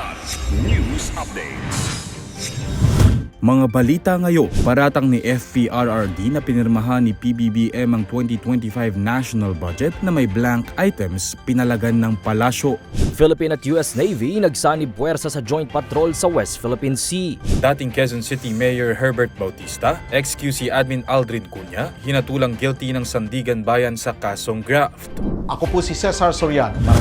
Kilat News Updates. Mga balita ngayon, paratang ni FPRRD na pinirmahan ni PBBM ang 2025 national budget na may blank items pinalagan ng palasyo. Philippine at US Navy nagsanib puwersa sa joint patrol sa West Philippine Sea. Dating Quezon City Mayor Herbert Bautista, ex-QC Admin Aldrin Cunha, hinatulang guilty ng Sandigan Bayan sa kasong graft. Ako po si Cesar Soriano para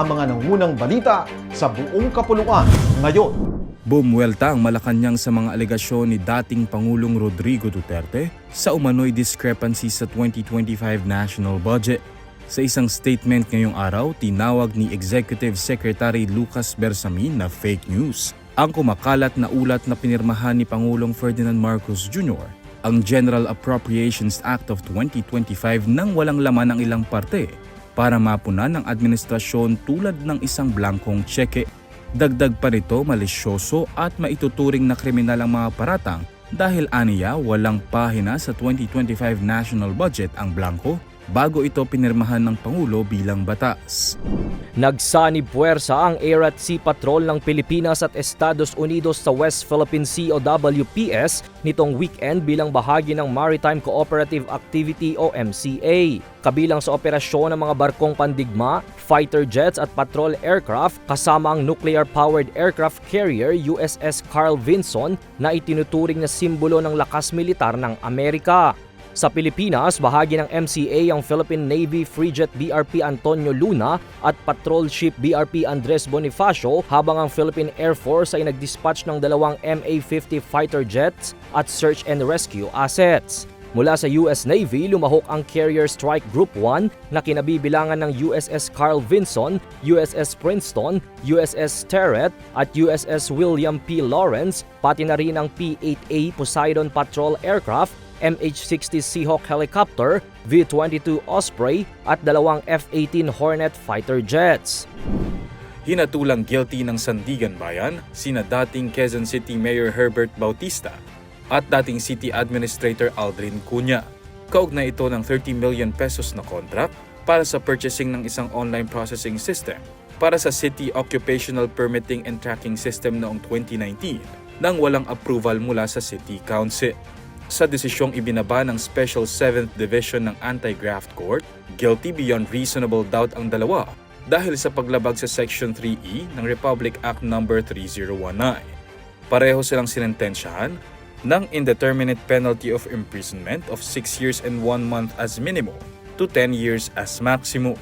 ang mga nangunang balita sa buong kapuluan ngayon. Bumuwelta ang Malacanang sa mga alegasyon ni dating Pangulong Rodrigo Duterte sa umano'y discrepancy sa 2025 national budget. Sa isang statement ngayong araw, tinawag ni Executive Secretary Lucas Bersamin na fake news ang kumakalat na ulat na pinirmahan ni Pangulong Ferdinand Marcos Jr. ang General Appropriations Act of 2025 nang walang laman ang ilang parte para mapunan ng administrasyon tulad ng isang blankong tseke. Dagdag pa nito malisyoso at maituturing na kriminal ang mga paratang dahil aniya walang pahina sa 2025 national budget ang blanco bago ito pinirmahan ng Pangulo bilang batas. Nagsanib puwersa ang Air at Sea Patrol ng Pilipinas at Estados Unidos sa West Philippine Sea o WPS nitong weekend bilang bahagi ng Maritime Cooperative Activity o MCA. Kabilang sa operasyon ng mga barkong pandigma, fighter jets at patrol aircraft kasama ang nuclear-powered aircraft carrier USS Carl Vinson na itinuturing na simbolo ng lakas militar ng Amerika. Sa Pilipinas, bahagi ng MCA ang Philippine Navy Frigate BRP Antonio Luna at patrol ship BRP Andres Bonifacio habang ang Philippine Air Force ay nagdispatch ng dalawang MA-50 fighter jets at search and rescue assets. Mula sa US Navy, lumahok ang Carrier Strike Group 1 na kinabibilangan ng USS Carl Vinson, USS Princeton, USS Sterret at USS William P. Lawrence, pati na rin ang P-8A Poseidon Patrol Aircraft MH-60 Seahawk helicopter, V-22 Osprey at dalawang F-18 Hornet fighter jets. Hinatulang guilty ng Sandigan Bayan sina dating Quezon City Mayor Herbert Bautista at dating City Administrator Aldrin Cunha. Kaugnay ito ng 30 million pesos na contract para sa purchasing ng isang online processing system para sa City Occupational Permitting and Tracking System noong 2019 nang walang approval mula sa City Council. Sa desisyong ibinaba ng Special 7th Division ng Anti-Graft Court, guilty beyond reasonable doubt ang dalawa dahil sa paglabag sa Section 3E ng Republic Act No. 3019. Pareho silang sinentensyahan ng indeterminate penalty of imprisonment of 6 years and 1 month as minimum to 10 years as maximum.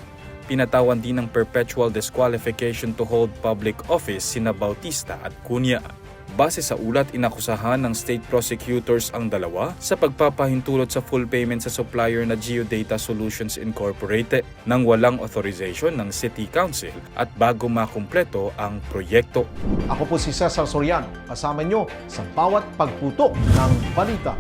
Pinatawan din ng perpetual disqualification to hold public office sina Bautista at Cunha. Base sa ulat, inakusahan ng state prosecutors ang dalawa sa pagpapahintulot sa full payment sa supplier na Geodata Solutions Incorporated nang walang authorization ng City Council at bago makumpleto ang proyekto. Ako po si Cesar Soriano, kasama nyo sa bawat pagputok ng balita.